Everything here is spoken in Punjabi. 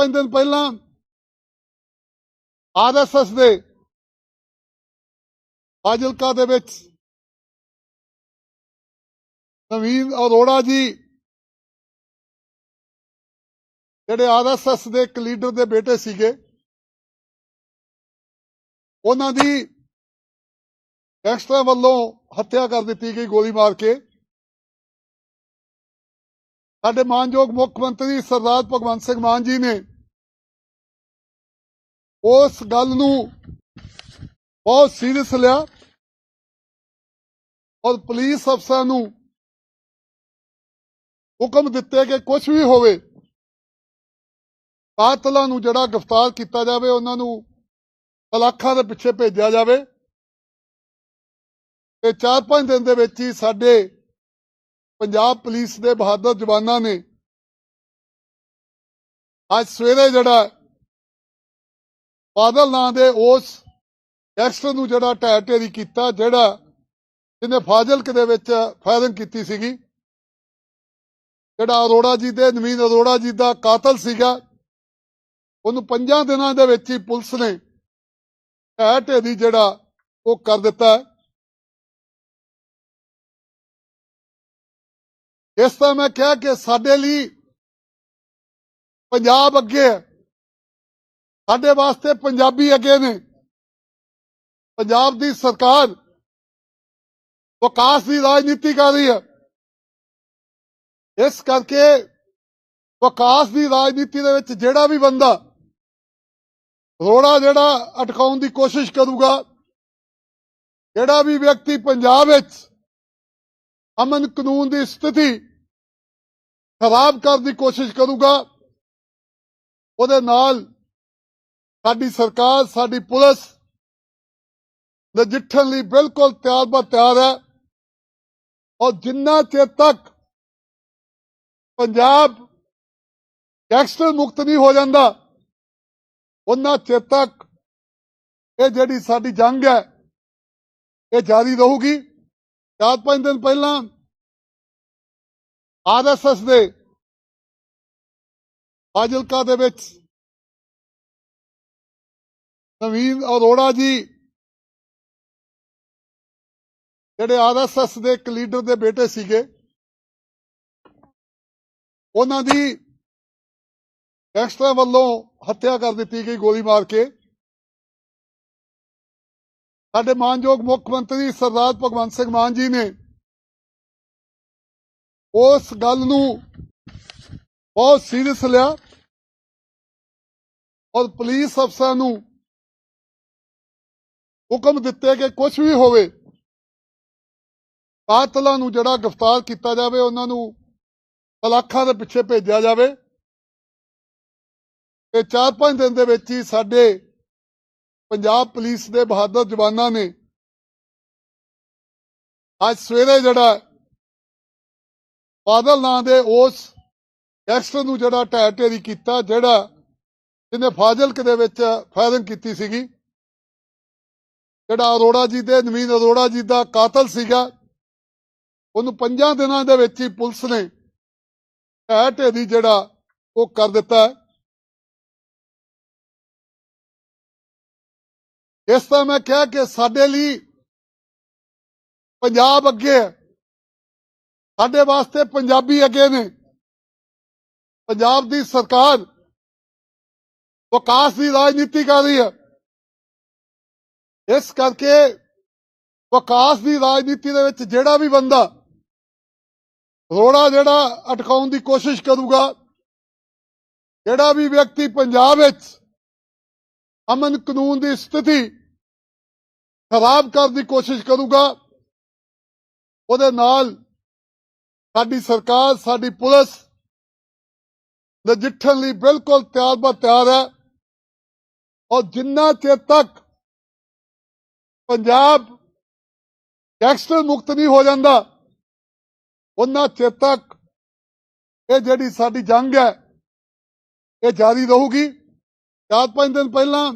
ਪੰਜ ਦਿਨ ਪਹਿਲਾਂ ਆਰਐਸਐਸ ਦੇ ਫਾਜ਼ਿਲਕਾ ਦੇ ਵਿੱਚ ਨਵੀਨ ਅਰੋੜਾ ਜੀ ਜਿਹੜੇ ਆਰਐਸਐਸ ਦੇ ਇੱਕ ਲੀਡਰ ਦੇ ਬੇਟੇ ਸੀਗੇ, ਉਹਨਾਂ ਦੀ ਗੈਂਗਸਟਰਾਂ ਵੱਲੋਂ ਹੱਤਿਆ ਕਰ ਦਿੱਤੀ ਗਈ, ਗੋਲੀ ਮਾਰ ਕੇ। ਸਾਡੇ ਮਾਨਯੋਗ ਮੁੱਖ ਮੰਤਰੀ ਸਰਦਾਰ ਭਗਵੰਤ ਸਿੰਘ ਮਾਨ ਜੀ ਨੇ ਉਸ ਗੱਲ ਨੂੰ ਬਹੁਤ ਸੀਰੀਅਸ ਲਿਆ ਔਰ ਪੁਲਿਸ ਅਫਸਰਾਂ ਨੂੰ ਹੁਕਮ ਦਿੱਤੇ ਕਿ ਕੁਝ ਵੀ ਹੋਵੇ, ਕਾਤਲਾਂ ਨੂੰ ਜਿਹੜਾ ਗ੍ਰਿਫਤਾਰ ਕੀਤਾ ਜਾਵੇ, ਉਹਨਾਂ ਨੂੰ ਤਲਾਖਾਂ ਦੇ ਪਿੱਛੇ ਭੇਜਿਆ ਜਾਵੇ। ਤੇ 4-5 ਦਿਨ ਦੇ ਵਿੱਚ ਹੀ ਸਾਡੇ ਪੰਜਾਬ ਪੁਲਿਸ ਦੇ ਬਹਾਦਰ ਜਵਾਨਾਂ ਨੇ ਅੱਜ ਸਵੇਰੇ ਜਿਹੜਾ ਬਾਦਲ ਨਾਂ ਦੇ ਉਸ ਗੈਂਗਸਟਰ ਨੂੰ ਜਿਹੜਾ ਢਹਿ ਢੇਰੀ ਕੀਤਾ, ਜਿਹੜਾ ਜਿਹਨੇ ਫਾਜ਼ਿਲਕ ਦੇ ਵਿੱਚ ਫਾਇਰਿੰਗ ਕੀਤੀ ਸੀਗੀ। ਜਿਹੜਾ ਅਰੋੜਾ ਜੀ ਦੇ, ਨਵੀਨ ਅਰੋੜਾ ਜੀ ਦਾ ਕਾਤਲ ਸੀਗਾ। ਉਹਨੂੰ ਪੰਜਾਂ ਦਿਨਾਂ ਦੇ ਵਿੱਚ ਹੀ ਪੁਲਿਸ ਨੇ ਢਹਿ ਢੇਰੀ ਜਿਹੜਾ ਉਹ ਕਰ ਦਿੱਤਾ ਹੈ। ਇਸ ਤਰ੍ਹਾਂ ਮੈਂ ਕਿਹਾ ਕਿ ਸਾਡੇ ਲਈ ਪੰਜਾਬ ਅੱਗੇ ਹੈ। ਸਾਡੇ ਵਾਸਤੇ ਪੰਜਾਬੀ ਅੱਗੇ ਨੇ। ਪੰਜਾਬ ਦੀ ਸਰਕਾਰ ਵਿਕਾਸ ਦੀ ਰਾਜਨੀਤੀ ਕਰ ਰਹੀ ਹੈ। ਇਸ ਕਰਕੇ ਵਿਕਾਸ ਦੀ ਰਾਜਨੀਤੀ ਦੇ ਵਿੱਚ ਜਿਹੜਾ ਵੀ ਬੰਦਾ ਰੋੜਾ ਜਿਹੜਾ ਅਟਕਾਉਣ ਦੀ ਕੋਸ਼ਿਸ਼ ਕਰੂਗਾ, ਜਿਹੜਾ ਵੀ ਵਿਅਕਤੀ ਪੰਜਾਬ ਵਿੱਚ ਅਮਨ ਕਾਨੂੰਨ ਦੀ ਸਥਿਤੀ ਖਰਾਬ ਕਰਨ ਦੀ ਕੋਸ਼ਿਸ਼ ਕਰੂਗਾ, ਉਹਦੇ ਨਾਲ ਸਾਡੀ ਸਰਕਾਰ, ਸਾਡੀ ਪੁਲਿਸ ਨਜਿੱਠਣ ਲਈ ਬਿਲਕੁਲ ਤਿਆਰ ਬਰ ਤਿਆਰ ਹੈ। ਔਰ ਜਿੰਨਾ ਚਿਰ ਤੱਕ ਪੰਜਾਬ ਗੈਂਗਸਟਰ ਮੁਕਤ ਨਹੀਂ ਹੋ ਜਾਂਦਾ ਉਹਨਾਂ ਚਿਰ ਤੱਕ ਇਹ ਜਿਹੜੀ ਸਾਡੀ ਜੰਗ ਹੈ, ਇਹ ਜਾਰੀ ਰਹੂਗੀ। ਚਾਰ ਪੰਜ ਦਿਨ ਪਹਿਲਾਂ ਆਰਐਸਐਸ ਦੇ ਫਾਜ਼ਿਲਕਾ ਦੇ ਵਿੱਚ ਨਵੀਨ ਅਰੋੜਾ ਜੀ ਜਿਹੜੇ ਆਰਐਸਐਸ ਦੇ ਇੱਕ ਲੀਡਰ ਦੇ ਬੇਟੇ ਸੀਗੇ, ਉਹਨਾਂ ਦੀ ਗੈਂਗਸਟਰਾਂ ਵੱਲੋਂ ਹੱਤਿਆ ਕਰ ਦਿੱਤੀ ਗਈ, ਗੋਲੀ ਮਾਰ ਕੇ। ਸਾਡੇ ਮਾਨਯੋਗ ਮੁੱਖ ਮੰਤਰੀ ਸਰਦਾਰ ਭਗਵੰਤ ਸਿੰਘ ਮਾਨ ਜੀ ਨੇ ਉਸ ਗੱਲ ਨੂੰ ਬਹੁਤ ਸੀਰੀਅਸ ਲਿਆ ਔਰ ਪੁਲਿਸ ਅਫਸਰਾਂ ਨੂੰ ਹੁਕਮ ਦਿੱਤੇ ਕਿ ਕੁਝ ਵੀ ਹੋਵੇ, ਕਾਤਲਾਂ ਨੂੰ ਜਿਹੜਾ ਗ੍ਰਿਫਤਾਰ ਕੀਤਾ ਜਾਵੇ, ਉਹਨਾਂ ਨੂੰ ਸਲਾਖਾਂ ਦੇ ਪਿੱਛੇ ਭੇਜਿਆ ਜਾਵੇ। ਤੇ 4-5 ਦਿਨ ਦੇ ਵਿੱਚ ਹੀ ਸਾਡੇ ਪੰਜਾਬ ਪੁਲਿਸ ਦੇ ਬਹਾਦਰ ਜਵਾਨਾਂ ਨੇ ਅੱਜ ਸਵੇਰੇ ਜਿਹੜਾ ਬਾਦਲ ਨਾਂ ਦੇ ਉਸ ਗੈਂਗਸਟਰ ਨੂੰ ਜਿਹੜਾ ਢਹਿ ਢੇਰੀ ਕੀਤਾ, ਜਿਹੜਾ ਜਿਹਨੇ ਫਾਜ਼ਿਲਕ ਦੇ ਵਿੱਚ ਫਾਇਰਿੰਗ ਕੀਤੀ ਸੀਗੀ। ਜਿਹੜਾ ਅਰੋੜਾ ਜੀ ਦੇ ਨਵੀਨ ਅਰੋੜਾ ਜੀ ਦਾ ਕਾਤਲ ਸੀਗਾ। ਉਹਨੂੰ ਪੰਜਾਂ ਦਿਨਾਂ ਦੇ ਵਿੱਚ ਹੀ ਪੁਲਿਸ ਨੇ ਢਹਿ ਢੇਰੀ ਜਿਹੜਾ ਉਹ ਕਰ ਦਿੱਤਾ ਇਸ ਤਰ੍ਹਾਂ ਮੈਂ ਕਿਹਾ ਕਿ ਸਾਡੇ ਲਈ ਪੰਜਾਬ ਅੱਗੇ ਹੈ। ਸਾਡੇ ਵਾਸਤੇ ਪੰਜਾਬੀ ਅੱਗੇ ਨੇ। ਪੰਜਾਬ ਦੀ ਸਰਕਾਰ ਵਿਕਾਸ ਦੀ ਰਾਜਨੀਤੀ ਕਰ ਰਹੀ ਹੈ। ਇਸ ਕਰਕੇ ਵਿਕਾਸ ਦੀ ਰਾਜਨੀਤੀ ਦੇ ਵਿੱਚ ਜਿਹੜਾ ਵੀ ਬੰਦਾ ਰੋੜਾ ਜਿਹੜਾ ਅਟਕਾਉਣ ਦੀ ਕੋਸ਼ਿਸ਼ ਕਰੂਗਾ, ਜਿਹੜਾ ਵੀ ਵਿਅਕਤੀ ਪੰਜਾਬ ਵਿੱਚ ਅਮਨ ਕਾਨੂੰਨ ਦੀ ਸਥਿਤੀ ਖਰਾਬ ਕਰਨ ਦੀ ਕੋਸ਼ਿਸ਼ ਕਰੂਗਾ, ਉਹਦੇ ਨਾਲ ਸਾਡੀ ਸਰਕਾਰ, ਸਾਡੀ ਪੁਲਿਸ ਨਜਿੱਠਣ ਲਈ ਬਿਲਕੁਲ ਤਿਆਰ ਬਰ ਤਿਆਰ ਹੈ ਔਰ ਜਿੰਨਾ ਚਿਰ ਤੱਕ ਪੰਜਾਬ ਗੈਂਗਸਟਰ ਮੁਕਤ ਨਹੀਂ ਹੋ ਜਾਂਦਾ। ਉਹਨਾਂ ਚਿਰ ਤੱਕ ਇਹ ਜਿਹੜੀ ਸਾਡੀ ਜੰਗ ਹੈ, ਇਹ ਜਾਰੀ ਰਹੂਗੀ। ਚਾਰ ਪੰਜ ਦਿਨ ਪਹਿਲਾਂ